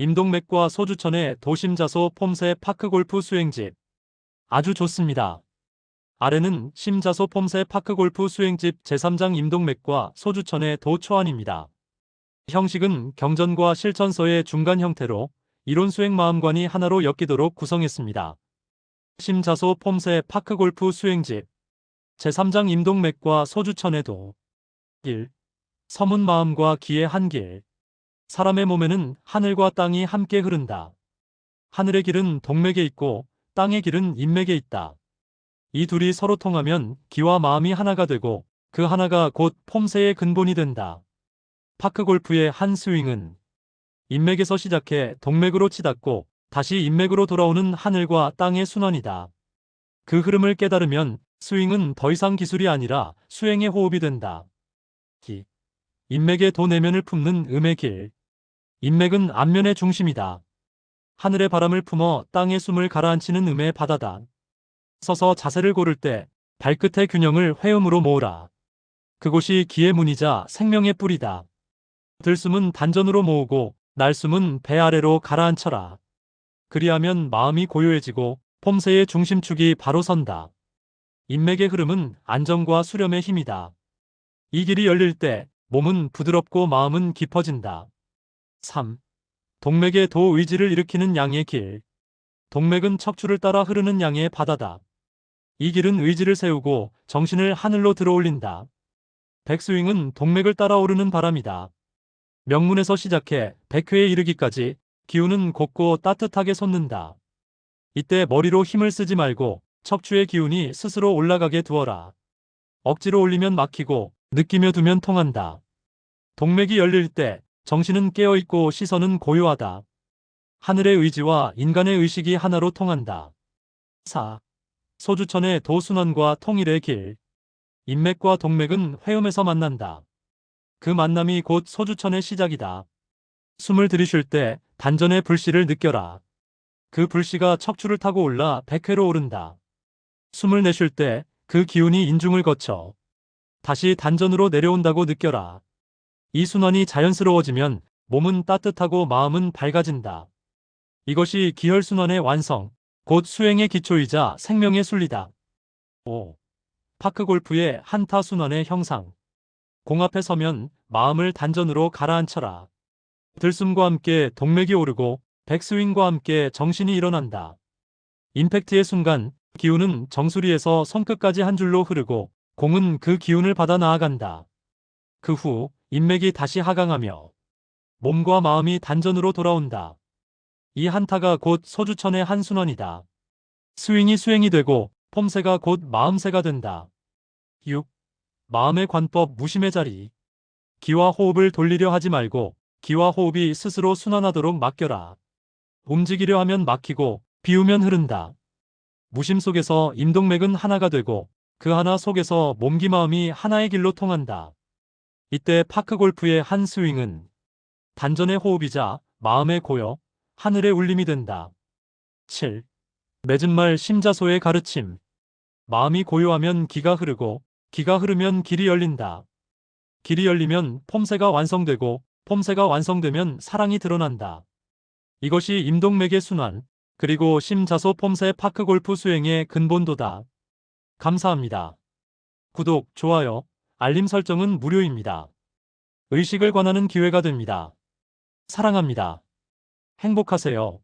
임동맥과 소주천의 도심자소 폼새 파크골프 수행집. 아주 좋습니다. 아래는 심자소 폼새 파크골프 수행집 제3장 임동맥과 소주천의 도초안입니다. 형식은 경전과 실천서의 중간 형태로 이론 수행 마음관이 하나로 엮이도록 구성했습니다. 심자소 폼새 파크골프 수행집 제3장 임동맥과 소주천에도 1. 서문 마음과 기의 한길 사람의 몸에는 하늘과 땅이 함께 흐른다. 하늘의 길은 동맥에 있고 땅의 길은 인맥에 있다. 이 둘이 서로 통하면 기와 마음이 하나가 되고 그 하나가 곧 폼새의 근본이 된다. 파크 골프의 한 스윙은 인맥에서 시작해 동맥으로 치닫고 다시 인맥으로 돌아오는 하늘과 땅의 순환이다. 그 흐름을 깨달으면 스윙은 더 이상 기술이 아니라 수행의 호흡이 된다. 기. 인맥의 도 내면을 품는 음의 길. 인맥은 안면의 중심이다. 하늘의 바람을 품어 땅의 숨을 가라앉히는 음의 바다다. 서서 자세를 고를 때 발끝의 균형을 회음으로 모으라. 그곳이 기의 문이자 생명의 뿌리다. 들숨은 단전으로 모으고 날숨은 배 아래로 가라앉혀라. 그리하면 마음이 고요해지고 폼새의 중심축이 바로 선다. 인맥의 흐름은 안정과 수렴의 힘이다. 이 길이 열릴 때 몸은 부드럽고 마음은 깊어진다. 3. 동맥의 도 의지를 일으키는 양의 길. 동맥은 척추를 따라 흐르는 양의 바다다. 이 길은 의지를 세우고 정신을 하늘로 들어올린다. 백스윙은 동맥을 따라 오르는 바람이다. 명문에서 시작해 백회에 이르기까지 기운은 곱고 따뜻하게 솟는다. 이때 머리로 힘을 쓰지 말고 척추의 기운이 스스로 올라가게 두어라. 억지로 올리면 막히고 느끼며 두면 통한다. 동맥이 열릴 때 정신은 깨어있고 시선은 고요하다. 하늘의 의지와 인간의 의식이 하나로 통한다. 4. 소주천의 도순환과 통일의 길. 인맥과 동맥은 회음에서 만난다. 그 만남이 곧 소주천의 시작이다. 숨을 들이쉴 때 단전의 불씨를 느껴라. 그 불씨가 척추를 타고 올라 백회로 오른다. 숨을 내쉴 때 그 기운이 인중을 거쳐 다시 단전으로 내려온다고 느껴라. 이 순환이 자연스러워지면 몸은 따뜻하고 마음은 밝아진다. 이것이 기혈순환의 완성, 곧 수행의 기초이자 생명의 순리다. 5. 파크골프의 한타 순환의 형상. 공 앞에 서면 마음을 단전으로 가라앉혀라. 들숨과 함께 동맥이 오르고 백스윙과 함께 정신이 일어난다. 임팩트의 순간 기운은 정수리에서 손끝까지 한 줄로 흐르고 공은 그 기운을 받아 나아간다. 그 후 인맥이 다시 하강하며 몸과 마음이 단전으로 돌아온다. 이 한타가 곧 소주천의 한순환이다. 스윙이 수행이 되고 폼새가 곧 마음새가 된다. 6. 마음의 관법 무심의 자리. 기와 호흡을 돌리려 하지 말고 기와 호흡이 스스로 순환하도록 맡겨라. 움직이려 하면 막히고 비우면 흐른다. 무심 속에서 임동맥은 하나가 되고 그 하나 속에서 몸기 마음이 하나의 길로 통한다. 이때 파크골프의 한 스윙은 단전의 호흡이자 마음의 고요, 하늘의 울림이 된다. 7. 맺은 말 심자소의 가르침. 마음이 고요하면 기가 흐르고 기가 흐르면 길이 열린다. 길이 열리면 폼새가 완성되고 폼새가 완성되면 사랑이 드러난다. 이것이 임동맥의 순환, 그리고 심자소 폼새 파크골프 수행의 근본도다. 감사합니다. 구독, 좋아요, 알림 설정은 무료입니다. 의식을 관하는 기회가 됩니다. 사랑합니다. 행복하세요.